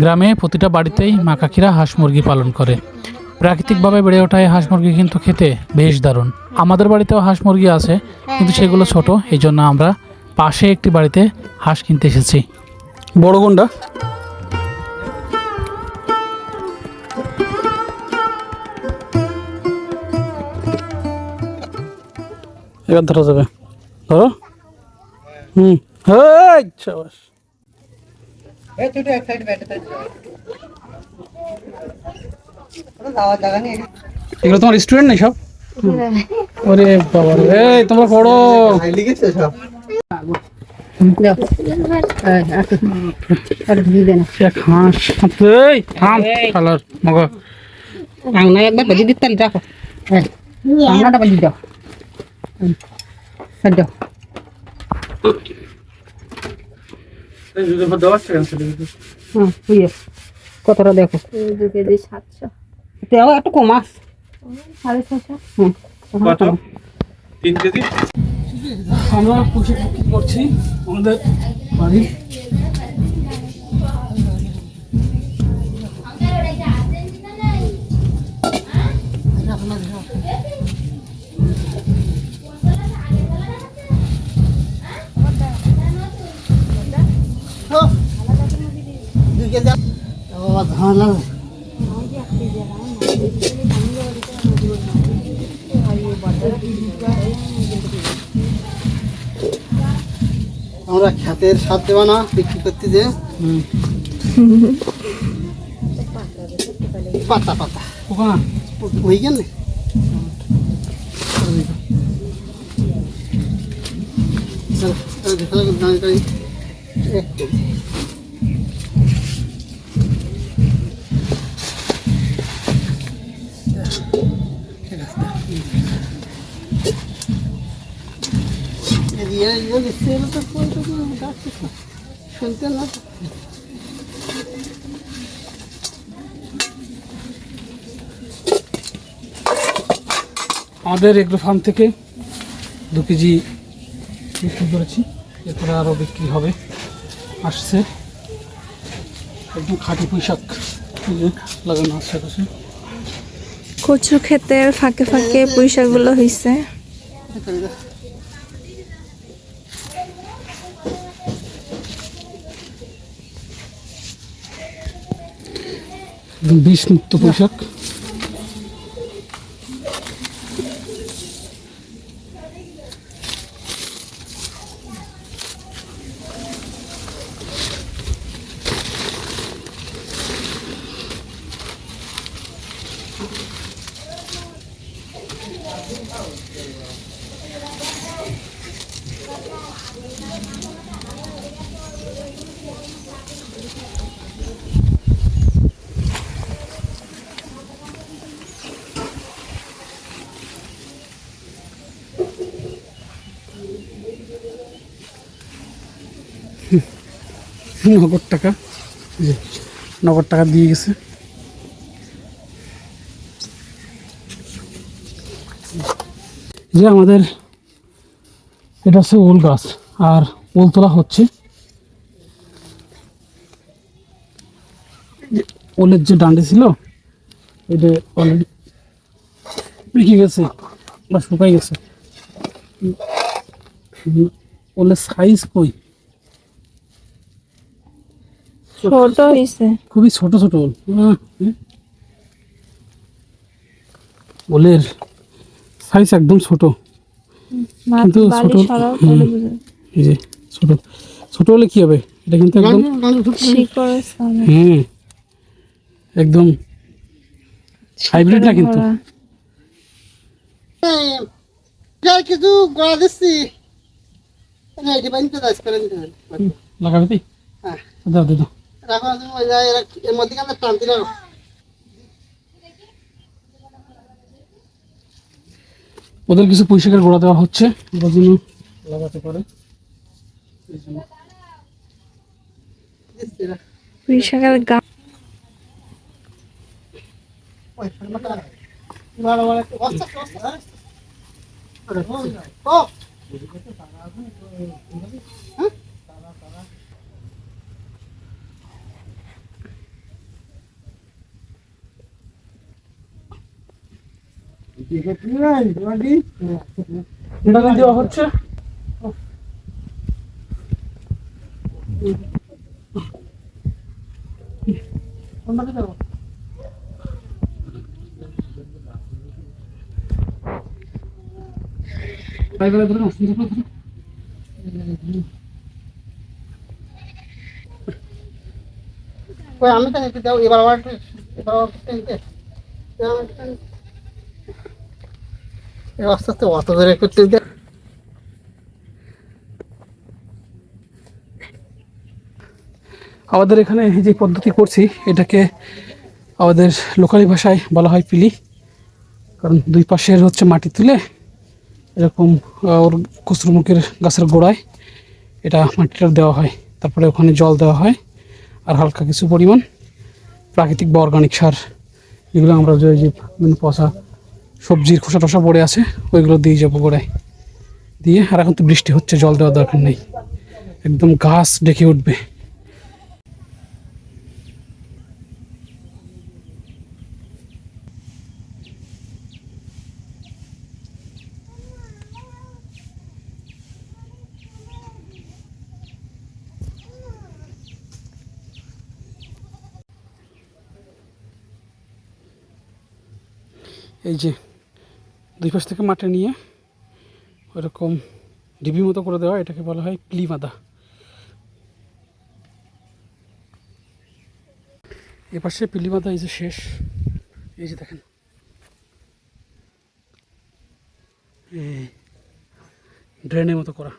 গ্রামে প্রতিটা বাড়িতেই মা কাকিরা হাঁস মুরগি পালন করে। প্রাকৃতিকভাবে বেড়ে ওঠা এই হাঁস মুরগি কিন্তু খেতে বেশ দারুণ। আমাদের বাড়িতেও হাঁস মুরগি আছে, কিন্তু সেগুলো ছোট, এই জন্য আমরা পাশে একটি বাড়িতে হাঁস কিনতে এসেছি। বড় কোনটা? এবার ধরা যাবে। ধরো। হুম। হ্যাঁ এগুলো তোমার স্টুডেন্ট নেই সব? ওরে বাবা রে। এই তোমরা পড়ো। একবার বাজি দিতে রাখো হ্যাঁ আংনাটা বাজি দাও। হুম কতটা দেখো দু কেজি সাতশো তেও একটু কমাস সাড়ে ছশো হুম আমরা পুষে করছি আমাদের বাড়ি আমরা খ্যাতের সাথ দেওয়া না বিক্রি করতে যে। পাতা পাতা। ওই গেলে শুনতে না? আমাদের এগ্রো ফার্ম থেকে দু কেজি বিক্রি করেছি। এরপরে আরও বিক্রি হবে আসছে। একদম খাঁটি যে লাগানো আশেপাশে কচু ক্ষেতের ফাঁকে ফাঁকে পয়সাগুলো হয়েছে একদম বিষ মুক্ত পুঁইশাক নগদ টাকা। নগদ টাকা দিয়ে গেছে। যে আমাদের, এটা হচ্ছে ওল গাছ, আর ওল তোলা হচ্ছে। ওলের যে ডান্ডি ছিল, এটা অলরেডি পেকে গেছে বা শুকাই গেছে। ওলের সাইজ কই? ছোট হয়েছে খুবই ছোট ছোট। ওল ওলের সাইজ একদম ছোট। কিন্তু ছোট- ছোট ছোট হলে কি হবে? এটা কিন্তু একদম হুম একদম হাইব্রিড না কিন্তু। কিছু গড়া দিচ্ছি। লাগাবে তুই? হ্যাঁ। দাও। রাখো তুমি ওই যায় এরা এর মধ্যে টানতে রাখো। ওদের কিছু পুঁইশাকের গোড়া দেওয়া হচ্ছে। লাগাতে পারে। গা ওই, আমি তো নিতে দাও এবার আবার এবার আবার একটু নিতে এবার আবার একটু নিতে। এবার আস্তে আস্তে অত ধরে করতে আমাদের এখানে যে পদ্ধতি করছি, এটাকে আমাদের লোকালি ভাষায় বলা হয় পিলি। কারণ দুই পাশের হচ্ছে মাটি তুলে, এরকম ওর কচুরমুখের গাছের গোড়ায় এটা মাটিটা দেওয়া হয়। তারপরে ওখানে জল দেওয়া হয়, আর হালকা কিছু পরিমাণ প্রাকৃতিক বা অর্গানিক সার, যেগুলো আমরা যে পচা সবজির খোসা টোসা পড়ে আছে, ওইগুলো দিয়ে যাব গোড়ায়। দিয়ে, আর এখন তো বৃষ্টি হচ্ছে, জল দেওয়ার দরকার নেই। একদম গাছ ডেকে উঠবে। এই যে দুই পাশ থেকে মাটি নিয়ে ওরকম ডিবি মতো করে দেওয়া এটাকে বলা হয় প্লি মাদা এ পাশে পিলি মাদা এই যে শেষ, এই যে দেখেন। ড্রেনের মতো করা।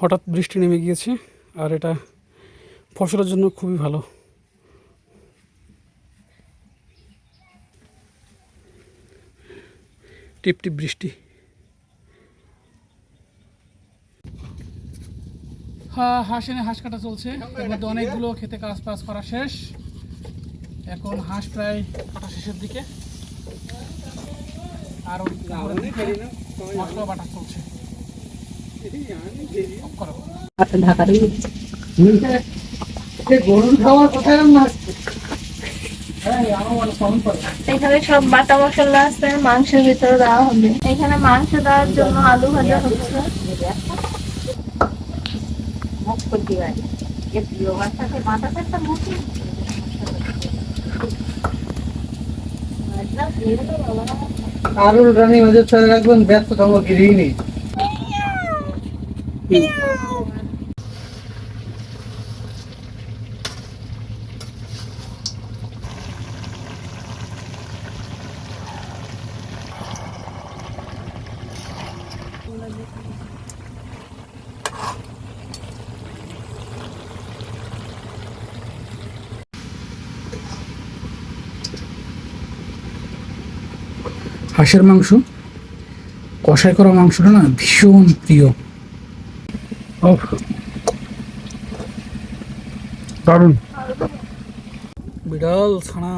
হঠাৎ বৃষ্টি নেমে গিয়েছে, আর এটা ফসলের জন্য খুবই ভালো। টিপ টিপ বৃষ্টি। হ্যাঁ হাঁস এনে হাঁস কাটা চলছে। এর মধ্যে অনেকগুলো খেতে কাজ পাস করা শেষ। এখন হাঁস প্রায় কাটা শেষের দিকে। আর মশলা বাটা চলছে। ঢাকার গরুর খাবার কোথায় এখানে সব বাটা মশলা আছে মাংসের ভিতরে দেওয়া হবে। এখানে মাংস দেওয়ার জন্য আলু ভাজা হচ্ছে। আরুল রানী মাঝে ছেড়ে রাখবেন ব্যস্ত খবর গিরিনি হাঁসের মাংস? কষাই করা মাংসটা না ভীষণ প্রিয়। দারুণ। বিড়াল ছানা।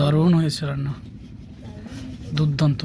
দারুণ হয়েছে রান্না। দুর্দান্ত।